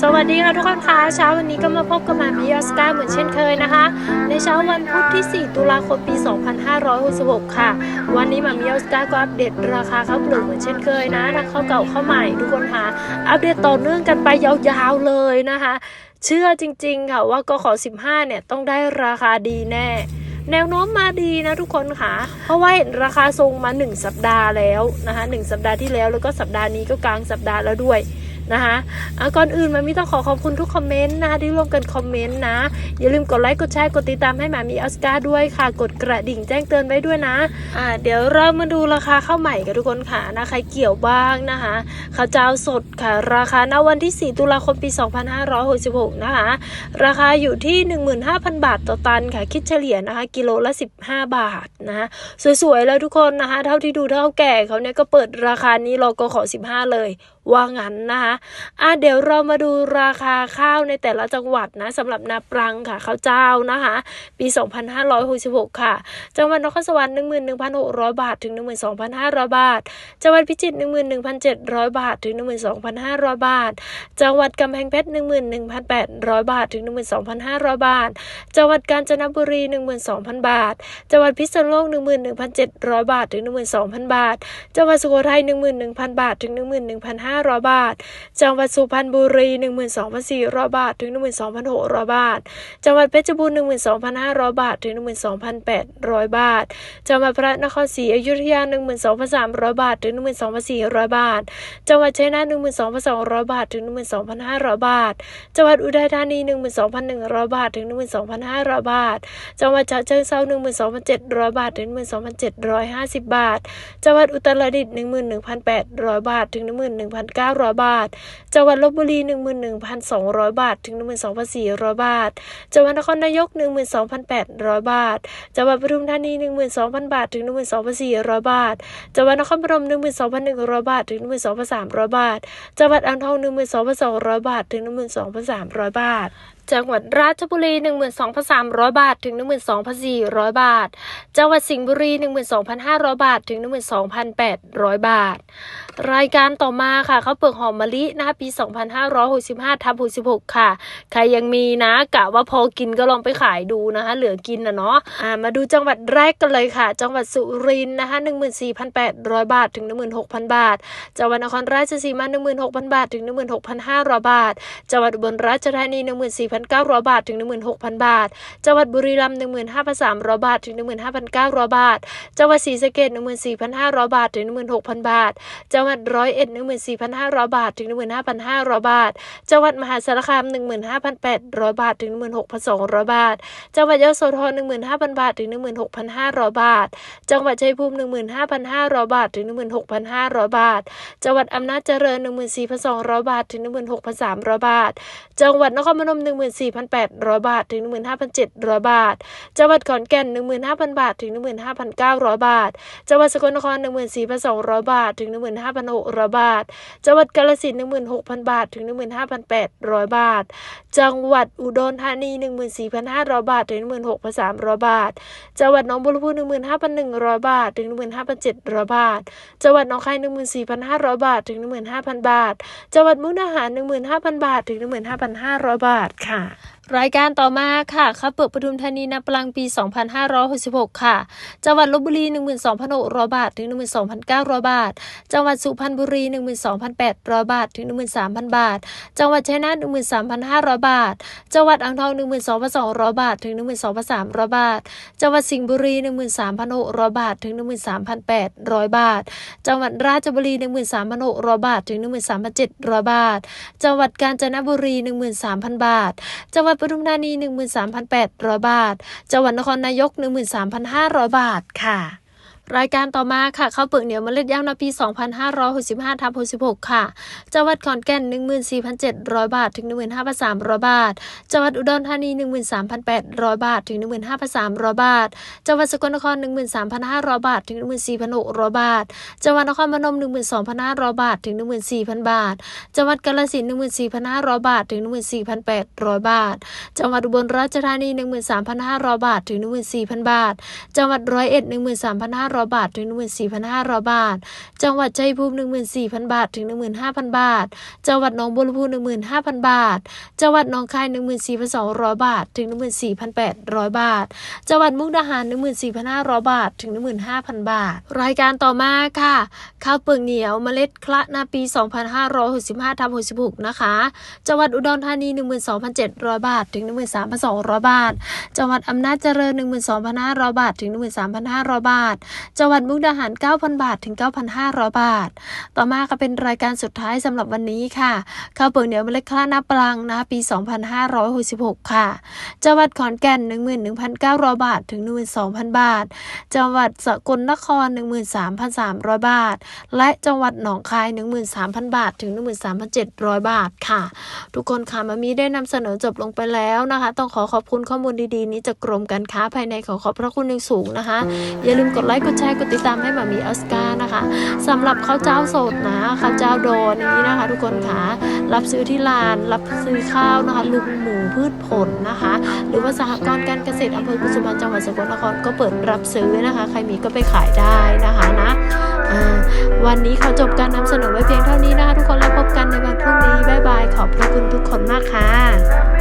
สวัสดีค่ะทุกคนคะเช้าวันนี้ก็มาพบกับมามีออสการ์เหมือนเช่นเคยนะคะ ในเช้าวันพุธที่ 4 ตุลาคมปี 2566 ค่ะ วันนี้มามีออสการ์ก็อัปเดตราคาข้าวเปลือกเหมือนเช่นเคยนะทั้งข้าวเก่าข้าวใหม่ทุกคนคะอัปเดตต่อเนื่องกันไปยาวๆเลยนะคะ เชื่อจริงๆค่ะว่ากขอ15 เนี่ยต้องได้ราคาดีแน่แนวโน้มมาดีนะทุกคนค่ะ เพราะว่าเห็นราคาทรงมา 1 สัปดาห์แล้วนะคะ1สัปดาห์ที่แล้วแล้วก็สัปดาห์นี้ก็กลางสัปดาห์แล้วด้วย นะคะอะก่อนอื่นมามีต้องขอขอบคุณทุกคอมเมนต์นะคะที่ร่วมกันคอมเมนต์นะ อย่าลืมกดไลค์กดแชร์กดติดตามให้หมามีออสการ์ด้วยค่ะ กดกระดิ่งแจ้งเตือนไว้ด้วยนะอ่าเดี๋ยวเรามาดูราคาข้าวใหม่กันทุกคนค่ะนะใครเกี่ยวบ้างนะคะข้าวเจ้าสดค่ะ ราคาณวันที่ 4 ตุลาคมปี 2566 นะคะ ราคาอยู่ที่ 15,000 บาทต่อตันค่ะ คิดเฉลี่ยนะคะ กิโลละ 15 บาทนะะสวยๆแล้วทุกคนนะคะ เท่าที่ดูเท่าแก่เขาเนี่ยก็เปิดราคานี้เราก็ขอ 15 เลย ว่างั้นนะคะอะเดี๋ยวเรามาดูราคาข้าวในแต่ละจังหวัดนะสำหรับนาปรังค่ะข้าวเจ้านะคะ ปี 2566 ค่ะ จังหวัดนครสวรรค์11,600 บาทถึง 12,500 บาท จังหวัดพิจิตร11,700 บาทถึง 12,500 บาท จังหวัดกำแพงเพชร11,800 บาทถึง 12,500 บาท จังหวัดกาญจนบุรี 12,000 บาท จังหวัดพิษณุโลก11,700 บาทถึง 12,000 บาท จังหวัดสุโขทัย11,000 บาทถึง 11,500 1,500 บาท จังหวัดสุพรรณบุรี 12,400 บาท ถึง 12,600 บาท จังหวัดเพชรบูรณ์12,500 บาท ถึง 12,800 บาท จังหวัดพระนครศรีอยุธยา 12,300 บาท ถึง 12,400 บาท จังหวัดชัยนาท12,200 บาท ถึง 12,500 บาท จังหวัดอุทัยธานี 12,100 บาท ถึง 12,500 บาท จังหวัดฉะเชิงเทรา12,700 บาท ถึง 12,750 บาท จังหวัดอุตรดิตถ์11,800 บาท ถึง 11,000 11,900 บาท จังหวัดลบบุรี 11,200 บาท ถึง 12,400 บาท จังหวัดนครนายก 12,800 บาท จังหวัดปทุมธานี 12,000 บาท ถึง 12,400 บาท จังหวัดนครพนม 12,100 บาท ถึง 12,300 บาท จังหวัดอ่างทอง 12,200 บาท ถึง 12,300 บาท จังหวัดราชบุรี 12,300 บาท ถึง 12,400 บาท จังหวัดสิงห์บุรี 12,500 บาท ถึง 12,800 บาท รายการต่อมาค่ะข้าวเปลือกหอมมะลินะคะปี 2565ทับ66 ค่ะ ใครยังมีนะกะว่าพอกินก็ลองไปขายดูนะคะ เหลือกินนะเนาะอ่ามาดูจังหวัดแรกกันเลยค่ะ จังหวัดสุรินทร์นะคะ14,800 บาท ถึง 16,000 บาท จังหวัดนครราชสีมา 16,000 บาท ถึง 16,500 บาท จังหวัดอุบลราชธานี 14,000 14,900 บาท ถึง 16,000 บาท จังหวัดบุรีรัมย์15,300 บาท ถึง 15,900 บาท จังหวัดศรีสะเกษ14,500 บาท ถึง 16,000 บาท จังหวัดร้อยเอ็ด14,500 บาท ถึง 15,500 บาท จังหวัดมหาสารคาม 15,800 บาท ถึง 16,200 บาท จังหวัดยโสธร15,000 บาท ถึง 16,500 บาท จังหวัดชัยภูมิ 15,500 บาท ถึง 16,500 บาท จังหวัดอำนาจเจริญ 14,200 บาท ถึง 16,300 บาท จังหวัดนครพนม14,800 บาท ถึง 15,700 บาท จังหวัดขอนแก่น 15,000 บาท ถึง 15,900 บาท จังหวัดสกลนคร 14,200 บาท ถึง 15,600 บาท จังหวัดกาฬสินธุ์16,000 บาท ถึง 15,800 บาท จังหวัดอุดรธานี 14,500 บาท ถึง 16,300 บาท จังหวัดหนองบัวลำพู 15,100 บาท ถึง 15,700 บาท จังหวัดหนองคาย 14,500 บาท ถึง 15,000 บาท จังหวัดมุกดาหาร 15,000 บาท ถึง 15,500 บาทค่ะค่ะ รายการต่อมาค่ะข้าเปลือกปทุมธานีนาปลังปี 2566 ค่ะ จังหวัดลบบุรี 12,600 บาท ถึง 12,900 บาท จังหวัดสุพรรณบุรี 12,800 บาท ถึง 13,000 บาท จังหวัดชัยนาท13,500 บาท จังหวัดอ่างทอง 12,200 บาท ถึง 12,300 บาท จังหวัดสิงห์บุรี 13,600 บาท ถึง 13,800 บาท จังหวัดราชบุรี 13,600 บาท ถึง 13,700 บาท จังหวัดกาญจนบุรี 13,000 บาท จังหวัดปทุมธานี 13,800 บาท จังหวัดนครนายก 13,500 บาทค่ะ รายการต่อมาค่ะข้าวเปลือกเหนียวเมล็ดย่างนาปี 2565ทับ66 ค่ะ จังหวัดขอนแก่น 14,700 บาท ถึง 15,300 บาท จังหวัดอุดรธานี 13,800 บาท ถึง 15,300 บาท จังหวัดสกลนคร 13,500 บาท ถึง 14,600 บาท จังหวัดนครพนม 12,500 บาท ถึง 14,000 บาท จังหวัดกาฬสินธุ์14,500 บาท ถึง 14,800 บาท จังหวัดอุบลราชธานี 13,500 บาท ถึง 14,000 บาท จังหวัดร้อยเอ็ด 13,500 1,500 บาท ถึง 14,500 บาท จังหวัดชัยภูมิ 14,000 บาท ถึง 15,000 บาท จังหวัดหนองบัวลำพู 15,000 บาท จังหวัดหนองคาย 14,200 บาท ถึง 14,800 บาท จังหวัดมุกดาหาร 14,500 บาท ถึง 15,000 บาท รายการต่อมาค่ะ ข้าวเปลือกเหนียวเมล็ดคละนาปี 2565ทับ66 นะคะ จังหวัดอุดรธานี 12,700 บาท ถึง 13,200 บาท จังหวัดอำนาจเจริญ 12,500 บาท ถึง 13,500 บาทจังหวัดมุกดาหาร 9,000 บาทถึง 9,500 บาท ต่อมาก็เป็นรายการสุดท้ายสำหรับวันนี้ค่ะข้าวเปลือกเหนียวเมล็ดคละนาปลังนะปี 2566 ค่ะ จังหวัดขอนแก่น 11,900 บาทถึง 12,000 บาท จังหวัดสกลนคร 13,300 บาท และจังหวัดหนองคาย 13,000 บาทถึง 13,700 บาทค่ะ ทุกคนค่ะมามีได้นำเสนอจบลงไปแล้วนะคะ ต้องขอขอบคุณข้อมูลดีๆ นี้จากกรมการค้าภายในขอขอบพระคุณอย่างสูงนะคะ อย่าลืมกดไลค์กดแชร์กดติดตามให้มามีออสการ์นะคะสำหรับข้าวเจ้าสดนะข้าวเจ้าโดนนี้นะคะ ทุกคนค่ะรับซื้อที่ลาน รับซื้อข้าวนะคะลุงหมูพืชผลนะคะ หรือว่าสหกรณ์การเกษตรอำเภอกุสุมานจังหวัดสกลนครก็เปิดรับซื้อนะคะ ใครมีก็ไปขายได้นะคะนะวันนี้ขอจบการนำเสนอไว้เพียงเท่านี้นะคะ ทุกคนแล้วพบกันในวันพรุ่งนี้ บ๊ายบาย ขอบพระคุณทุกคนมากค่ะ